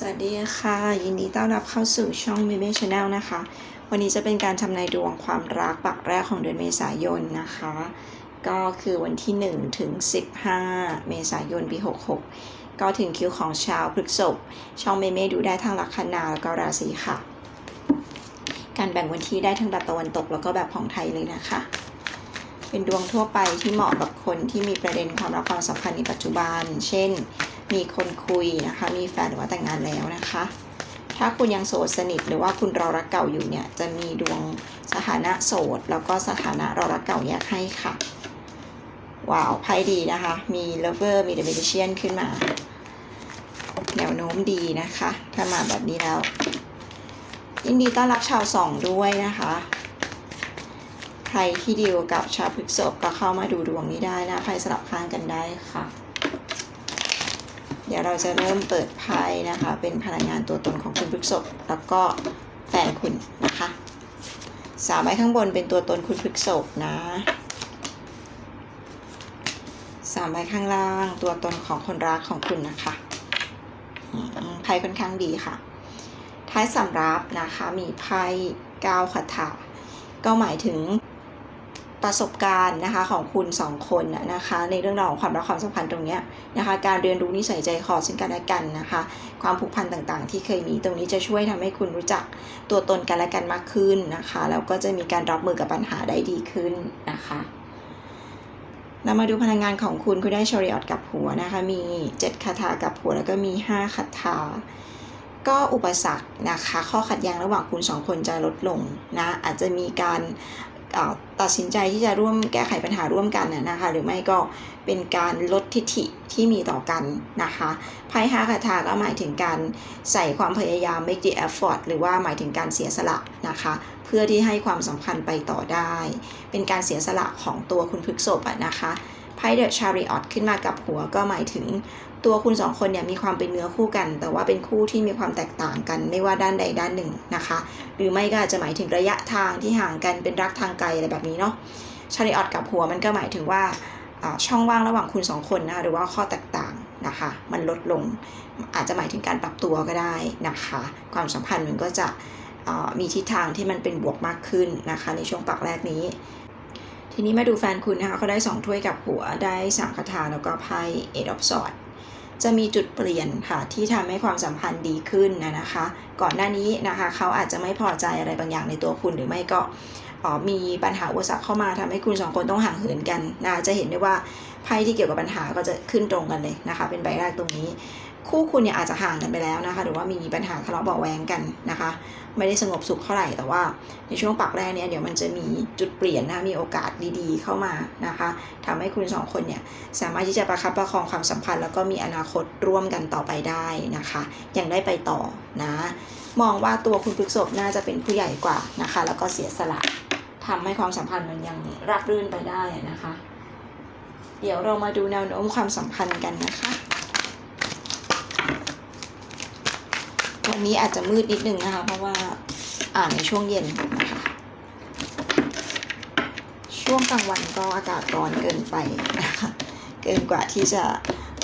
สวัสดีค่ะ ยินดีต้อนรับเข้าสู่ช่อง m ม m ช Channel นะคะ วันนี้จะเป็นการทำนายดวงความรักปักแรกของเดือนเมษายนนะคะ ก็คือวันที่ 1 ถึง 15 เมษายนปี 66 ก็ถึงคิวของชาวพฤกษภช่องเมเม่ดูได้ทั้งลัคนาแล้วก็ราศีค่ะ การแบ่งวันที่ได้ทั้งแบบตะวันตกแล้วก็แบบของไทยเลยนะคะ เป็นดวงทั่วไปที่เหมาะกับคนที่มีประเด็นความรักความสัมพันธ์ในปัจจุบัน เช่น มีคนคุยนะคะ มีแฟนหรือว่าแต่งงานแล้วนะคะ ถ้าคุณยังโสดสนิทหรือว่าคุณรอรักเก่าอยู่เนี่ย จะมีดวงสถานะโสด แล้วก็สถานะรอรักเก่าแยกให้ค่ะ ว้าวไพ่ดีนะคะ มี lover มี the magician ขึ้นมา แนวโน้มดีนะคะ ถ้ามาแบบนี้แล้ว ยินดีต้อนรับชาวสองด้วยนะคะใครที่ดีลกับชาวพฤษภก็เข้ามาดูดวงนี้ได้นะไพ่สลับข้างกันได้ค่ะ เดี๋ยวเราจะเริ่มเปิดไพ่นะคะ เป็นพลังงานตัวตนของคุณพฤษภแล้วก็แฟนคุณนะคะสามใบข้างบนเป็นตัวตนคุณพฤษภนะสามใบข้างล่างตัวตนของคนรักของคุณนะคะไพ่ค่อนข้างดีค่ะ ท้ายสำรับนะคะมีไพ่เก้าคาถาก็หมายถึง ประสบการณ์นะคะของคุณสองคนน่ะนะคะในเรื่องราวของความรักความสัมพันธ์ตรงนี้นะคะการเรียนรู้นิสัยใจคอซึ่งกันและกันนะคะความผูกพันต่างๆ ที่เคยมีตรงนี้จะช่วยทำให้คุณรู้จักตัวตนกันและกันมากขึ้นนะคะแล้วก็จะมีการรับมือกับปัญหาได้ดีขึ้นนะคะเรามาดูพลังงานของคุณคุณได้ชริออตกับหัวนะคะมี 7 คาถากับหัวแล้วก็มี 5 คาถาก็อุปสรรคนะคะข้อขัดแย้งระหว่างคุณสองคนจะลดลงนะอาจจะมีการ ตัดสินใจที่จะร่วมแก้ไขปัญหาร่วมกันนะคะหรือไม่ก็เป็นการลดทิฐิที่มีต่อกันนะคะไพ่ห้าคาถาก็หมายถึงการใส่ความพยายาม make the effort หรือว่าหมายถึงการเสียสละนะคะเพื่อที่ให้ความสัมพันธ์ไปต่อได้ เป็นการเสียสละของตัวคุณพฤกษบนะคะ ไพ่เดอะชาริออตขึ้นมากับหัวก็หมายถึงตัวคุณสองคนเนี่ยมีความเป็นเนื้อคู่กัน แต่ว่าเป็นคู่ที่มีความแตกต่างกันไม่ว่าด้านใดด้านหนึ่งนะคะ หรือไม่ก็อาจจะหมายถึงระยะทางที่ห่างกันเป็นรักทางไกลอะไรแบบนี้เนาะชาริออตกับหัวมันก็หมายถึงว่าช่องว่างระหว่างคุณสองคนนะคะหรือว่าข้อแตกต่างนะคะ มันลดลงอาจจะหมายถึงการปรับตัวก็ได้นะคะ ความสัมพันธ์มันก็จะมีทิศทางที่มันเป็นบวกมากขึ้นนะคะ ในช่วงปักแรกนี้ ทีนี้มาดูแฟนคุณนะคะเขาได้สองถ้วยกับหัวได้สามคาถาแล้วก็ไพ่เอ็ดออฟสอดจะมีจุดเปลี่ยนค่ะที่ทำให้ความสัมพันธ์ดีขึ้นนะนะคะ ก่อนหน้านี้นะคะเขาอาจจะไม่พอใจอะไรบางอย่างในตัวคุณหรือไม่ก็มีปัญหาอุปสรรคเข้ามาทำให้คุณสองคนต้องห่างเหินกันนะจะเห็นได้ว่าไพ่ที่เกี่ยวกับปัญหาก็จะขึ้นตรงกันเลยนะคะ เป็นใบแรกตรงนี้ คู่คุณเนี่ยอาจจะห่างกันไปแล้วนะคะ หรือว่ามีปัญหาทะเลาะเบาะแวงกันนะคะ ไม่ได้สงบสุขเท่าไหร่แต่ว่าในช่วงปักแรกเนี่ยเดี๋ยวมันจะมีจุดเปลี่ยนนะมีโอกาสดีๆเข้ามานะคะทำให้คุณสองคนเนี่ยสามารถที่จะประคับประคองความสัมพันธ์ แล้วก็มีอนาคตร่วมกันต่อไปได้นะคะยังได้ไปต่อนะมองว่าตัวคุณพฤกษบน่าจะเป็นผู้ใหญ่กว่านะคะ แล้วก็เสียสละทำให้ความสัมพันธ์มันยังราบรื่นไปได้นะคะ เดี๋ยวเรามาดูแนวโน้มความสัมพันธ์กันนะคะ วันนี้อาจจะมืดนิดนึงนะคะ เพราะว่าอ่านในช่วงเย็นนะคะช่วงกลางวันก็อากาศร้อนเกินไปนะคะ เกินกว่าที่จะ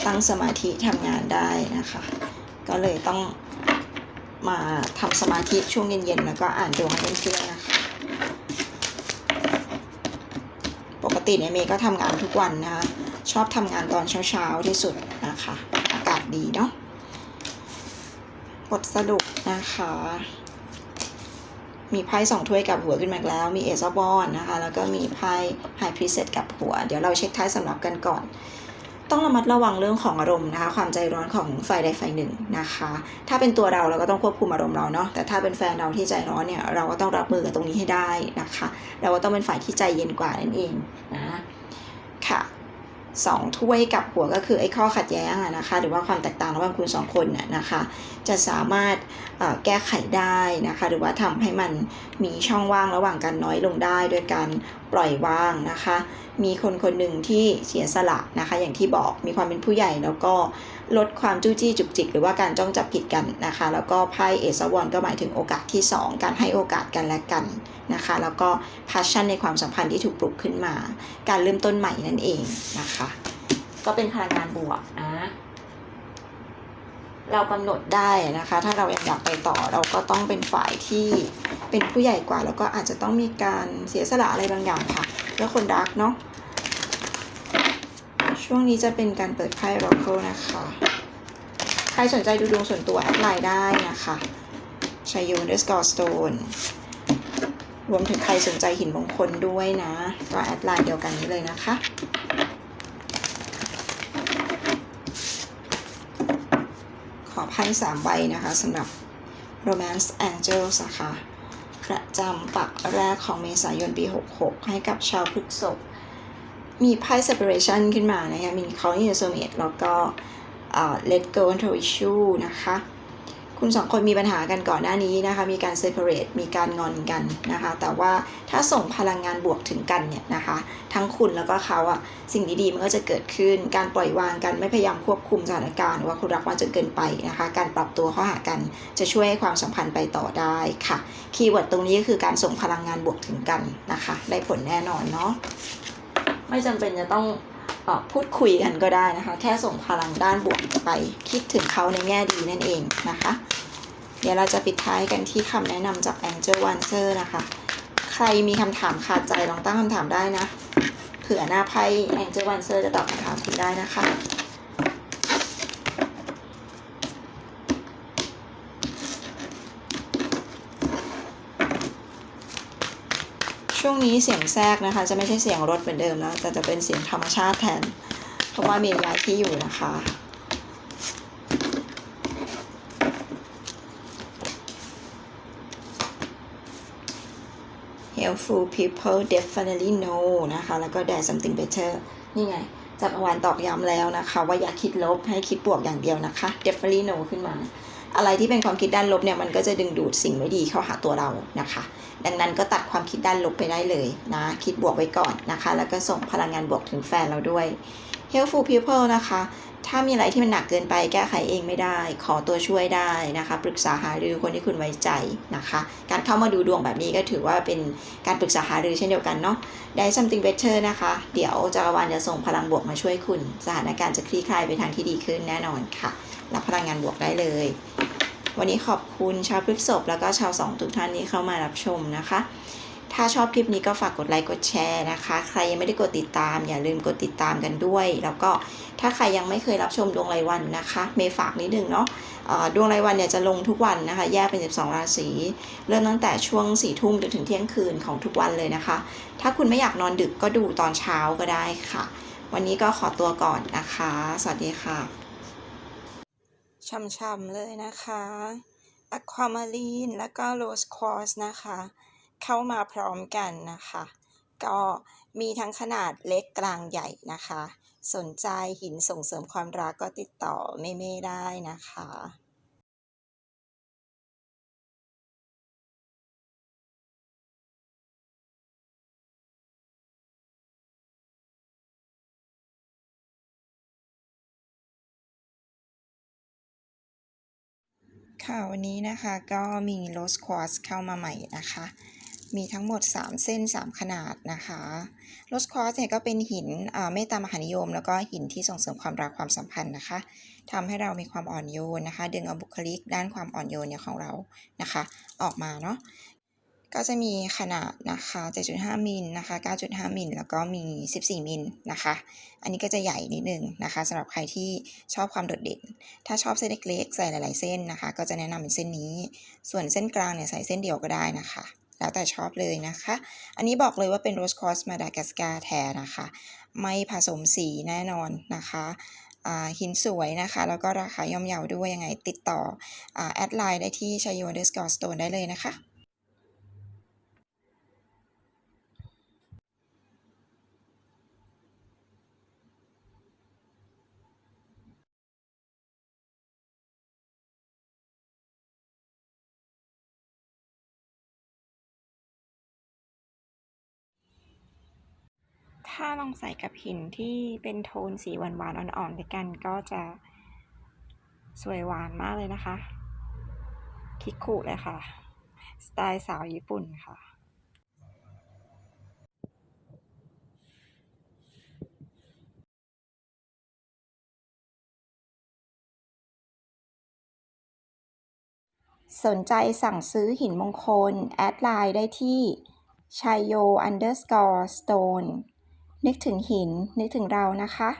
ตั้งสมาธิทำงานได้นะคะ ก็เลยต้องมาทำสมาธิช่วงเย็นๆ แล้วก็อ่านดวงให้เพื่อนๆนะคะ ปกติเนี่ยเมย์ก็ทำงานทุกวันนะคะ ชอบทำงานตอนเช้าๆที่สุดนะคะ อากาศดีเนาะ บทสรุปนะคะ มีไพ่สองถ้วยกับหัวขึ้นมาอีกแล้ว มีเอซอบอนนะคะ แล้วก็มีไพ่ไฮพรีเซตกับหัว เดี๋ยวเราเช็คท้ายสำหรับกันก่อน ต้องระมัดระวังเรื่องของอารมณ์นะคะ ความใจร้อนของฝ่ายใดฝ่ายหนึ่งนะคะ ถ้าเป็นตัวเราเราก็ต้องควบคุมอารมณ์เราเนาะ แต่ถ้าเป็นแฟนเราที่ใจร้อนเนี่ยเราก็ต้องรับมือกับตรงนี้ให้ได้นะคะ เราก็ต้องเป็นฝ่ายที่ใจเย็นกว่านั่นเองนะ ค่ะ สองถ้วยกับหัวก็คือไอ้ข้อขัดแย้งอะนะคะ หรือว่าความแตกต่างระหว่างคุณสองคนน่ะนะคะ จะสามารถ แก้ไขได้นะคะ หรือว่าทำให้มันมีช่องว่างระหว่างกันน้อยลงได้ โดยการปล่อยวางนะคะ มีคนคนหนึ่งที่เสียสละนะคะ อย่างที่บอกมีความเป็นผู้ใหญ่แล้วก็ลดความจู้จี้จุกจิก หรือว่าการจ้องจับผิดกันนะคะ แล้วก็ไพ่เอซวอนก็หมายถึงโอกาสที่ 2 การให้โอกาสกันและกันนะคะ แล้วก็ passion ในความสัมพันธ์ที่ถูกปลุกขึ้นมา การเริ่มต้นใหม่นั่นเองนะคะ ก็เป็นพลังงานบวกนะ เรากำหนดได้นะคะ ถ้าเราอยากไปต่อเราก็ต้องเป็นฝ่ายที่เป็นผู้ใหญ่กว่า แล้วก็อาจจะต้องมีการเสียสละอะไรบางอย่างค่ะเพื่อคนรักเนาะช่วงนี้จะเป็นการเปิดไพ่โรโคนะคะ ใครสนใจดูดวงส่วนตัวแอดไลน์ได้นะคะชัยโยเดสกอร์สโตนรวมถึงใครสนใจหินมงคลด้วยนะ ก็แอดไลน์เดียวกันนี้เลยนะคะ ขอ ไพ่สามใบนะคะสำหรับ Romance Angels นะคะประจำปักแรกของเมษายนปี 66 ให้กับชาวพฤกษภมีไพ่ separation ขึ้นมานะคะมี calling your soulmate แล้วก็ uh, let go into issue นะคะ คุณสองคนมีปัญหากันก่อนหน้านี้นะคะ มีการ separate มีการงอนกันนะคะ แต่ว่าถ้าส่งพลังงานบวกถึงกันเนี่ยนะคะ ทั้งคุณแล้วก็เขาอะสิ่งดีๆมันก็จะเกิดขึ้น การปล่อยวางกันไม่พยายามควบคุมสถานการณ์หรือว่าคุณรักมากจนเกินไปนะคะ การปรับตัวเข้าหากันจะช่วยให้ความสัมพันธ์ไปต่อได้ค่ะ คีย์เวิร์ดตรงนี้ก็คือการส่งพลังงานบวกถึงกันนะคะ ได้ผลแน่นอนเนาะ ไม่จำเป็นจะต้องพูดคุยกันก็ได้นะคะ แค่ส่งพลังด้านบวกไป คิดถึงเขาในแง่ดีนั่นเองนะคะ เดี๋ยวเราจะปิดท้ายกันที่คำแนะนำจาก Angel o n c e r นะคะ ใครมีคำถามขาดใจลองตั้งคำถามได้นะ เผื่อหน้าไพ่ Angel o n c e r จะตอบคำถามคุณได้นะคะช่วงนี้เสียงแทรกนะคะ จะไม่ใช่เสียงรถเหมือนเดิมแล้วแต่จะเป็นเสียงธรรมชาติแทน เพราะว่ามีย้ายที่อยู่นะคะ skillful people definitely know นะคะ แล้วก็ there's something better นี่ไงจักรวาลตอกย้ำแล้วนะคะ ว่าอย่าคิดลบให้คิดบวกอย่างเดียวนะคะ definitely know ขึ้นมา อะไรที่เป็นความคิดด้านลบเนี่ยมันก็จะดึงดูดสิ่งไม่ดีเข้าหาตัวเรานะคะ ดังนั้นก็ตัดความคิดด้านลบไปได้เลยนะ คิดบวกไว้ก่อนนะคะ แล้วก็ส่งพลังงานบวกถึงแฟนเราด้วย helpful people นะคะ ถ้ามีอะไรที่มันหนักเกินไปแก้ไขเองไม่ได้ ขอตัวช่วยได้นะคะ ปรึกษาหารือคนที่คุณไว้ใจนะคะ การเข้ามาดูดวงแบบนี้ก็ถือว่าเป็นการปรึกษาหารือเช่นเดียวกันเนาะได้ something better นะคะ เดี๋ยวจักรวาลจะส่งพลังบวกมาช่วยคุณ สถานการณ์จะคลี่คลายไปทางที่ดีขึ้นแน่นอนค่ะ รับพลังงานบวกได้เลย วันนี้ขอบคุณชาวพฤษภแล้วก็ชาวสองทุกท่านที่เข้ามารับชมนะคะ ถ้าชอบคลิปนี้ก็ฝากกดไลค์กดแชร์นะคะ ใครยังไม่ได้กดติดตาม อย่าลืมกดติดตามกันด้วย แล้วก็ถ้าใครยังไม่เคยรับชมดวงรายวันนะคะ เมย์ฝากนิดนึงเนาะดวงรายวันเนี่ยจะลงทุกวันนะคะ แยกเป็น 12 ราศีเริ่มตั้งแต่ช่วง4ี่ทุ่มจนถึงเที่ยงคืนของทุกวันเลยนะคะ ถ้าคุณไม่อยากนอนดึกก็ดูตอนเช้าก็ได้ค่ะ วันนี้ก็ขอตัวก่อนนะคะ สวัสดีค่ะช่ำๆเลยนะคะอะความารีนแล้วก็โรสควอสนะคะ เข้ามาพร้อมกันนะคะ ก็มีทั้งขนาดเล็กกลางใหญ่นะคะ สนใจหินส่งเสริมความรักก็ติดต่อเม่เม่ได้นะคะค่ะวันนี้นะคะก็มีโรสควอสเข้ามาใหม่นะคะ มีทั้งหมด 3 เส้น 3 ขนาดนะคะโรสควอสเนี่ยก็เป็นหินอ่าเมตตามหานิยม แล้วก็หินที่ส่งเสริมความรักความสัมพันธ์นะคะทำให้เรามีความอ่อนโยนนะคะ ดึงเอาบุคลิกด้านความอ่อนโยนเนี่ยของเรานะคะ ออกมาเนาะก็จะมีขนาดนะคะ 7.5 มิลนะคะ 9.5 มิล แล้วก็มี 14 มิลนะคะ อันนี้ก็จะใหญ่นิดนึงนะคะสำหรับใครที่ชอบความโดดเด่น ถ้าชอบเส้นเล็กๆ ใส่หลาย ๆ เส้นนะคะ ก็จะแนะนำเป็นเส้นนี้ ส่วนเส้นกลางเนี่ยใส่เส้นเดียวก็ได้นะคะ แล้วแต่ชอบเลยนะคะ อันนี้บอกเลยว่าเป็นโรสคอสมาดากัสการ์แท้นะคะ ไม่ผสมสีแน่นอนนะคะอ่าหินสวยนะคะ แล้วก็ราคาย่อมเยาด้วยยังไงติดต่ออ่าแอดไลน์ได้ที่ชัยโยเดสกอร์สโตนได้เลยนะคะ ถ้าลองใส่กับหินที่เป็นโทนสีหวานๆอ่อนๆด้วยกันก็จะสวยหวานมากเลยนะคะ คิกคุเลยค่ะ สไตล์สาวญี่ปุ่นค่ะสนใจสั่งซื้อหินมงคล แอดไลน์ได้ที่ชัยโย underscore stone นึกถึงหินนึกถึงเรานะคะ